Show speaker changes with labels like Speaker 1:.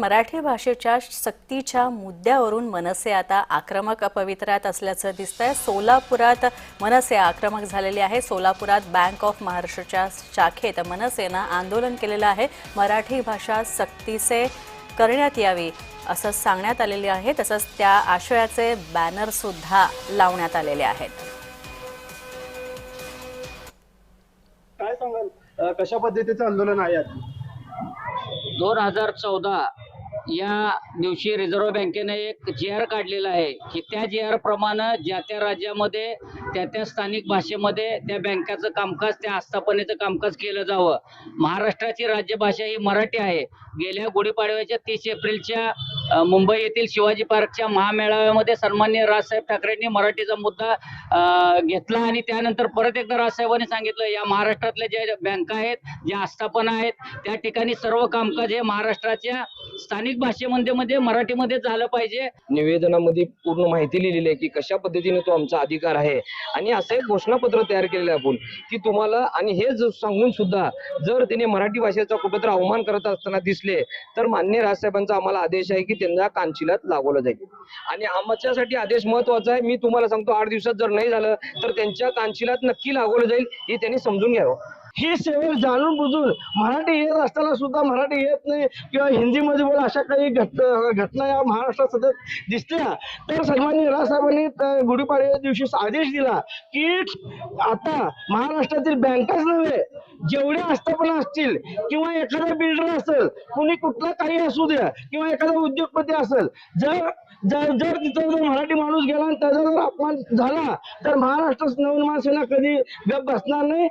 Speaker 1: मराठी भाषेच्या सक्तीच्या मुद्द्यावरून मनसे आता आक्रमक पवित्र्यात असल्याचं दिसतंय. सोलापुरात मनसे आक्रमक झालेली आहे. सोलापुरात बँक ऑफ महाराष्ट्रच्या शाखेत मनसेनं आंदोलन केलेलं आहे. मराठी भाषा सक्तीचे करण्यात यावी असं सांगण्यात आलेले आहे. तसंच त्या आशयाचे बॅनर सुद्धा लावण्यात आलेले आहेत.
Speaker 2: काय सांगाल? कशा पद्धतीचं आंदोलन आहे
Speaker 3: दोन हजार चौदा या दिवशी रिझर्व्ह बँकेने एक जी आर काढलेला आहे की त्या जी आर प्रमाणे ज्या त्या राज्यामध्ये त्या त्या स्थानिक भाषेमध्ये त्या बँकाचं कामकाज त्या आस्थापनेचं कामकाज केलं जावं. महाराष्ट्राची राज्यभाषा ही मराठी आहे. गेल्या गुढीपाडव्याच्या तीस एप्रिलच्या मुंबई येथील शिवाजी पार्कच्या महामेळाव्यामध्ये सन्मान्य राजसाहेब ठाकरेंनी मराठीचा मुद्दा घेतला आणि त्यानंतर परत एकदा राजसाहेबांनी सांगितलं या महाराष्ट्रातल्या ज्या बँका आहेत ज्या आस्थापना आहेत त्या ठिकाणी सर्व कामकाज हे महाराष्ट्राच्या स्थानिक भाषेमध्ये मध्ये मराठीमध्ये झालं पाहिजे.
Speaker 4: निवेदनामध्ये पूर्ण माहिती लिहिलेली आहे की कशा पद्धतीने तो आमचा अधिकार आहे. आणि असं एक घोषणापत्र तयार केलेलं आहे आपण की तुम्हाला आणि हे सांगून सुद्धा जर त्याने मराठी भाषेचा कुठंतरी अवमान करत असताना दिसले तर मान्य राजसाहेबांचा आम्हाला आदेश आहे की त्यांना कांचिलात लागवलं जाईल. आणि आमच्यासाठी आदेश महत्त्वाचा आहे. मी तुम्हाला सांगतो आठ दिवसात जर नाही झालं तर त्यांच्या कांचिलात नक्की लागवलं जाईल हे त्यांनी समजून घ्यावं.
Speaker 2: ही सेवक जाणून बुजून मराठी येत असताना सुद्धा मराठी येत नाही किंवा हिंदीमध्ये बोला अशा काही घट घटना या महाराष्ट्रात सतत दिसल्या. तर सन्मान्य राजसाहेबांनी गुढीपाडव्या दिवशी आदेश दिला की आता महाराष्ट्रातील बँकाच नव्हे जेवढ्या आस्थापना असतील किंवा एखादा बिल्डर असेल कुणी कुठला काही असू द्या किंवा एखादा उद्योगपती असेल जर जर जर तिथं जर मराठी माणूस गेला आणि त्याचा जर अपमान झाला तर महाराष्ट्र नवनिर्माण सेना कधी गप बसणार नाही.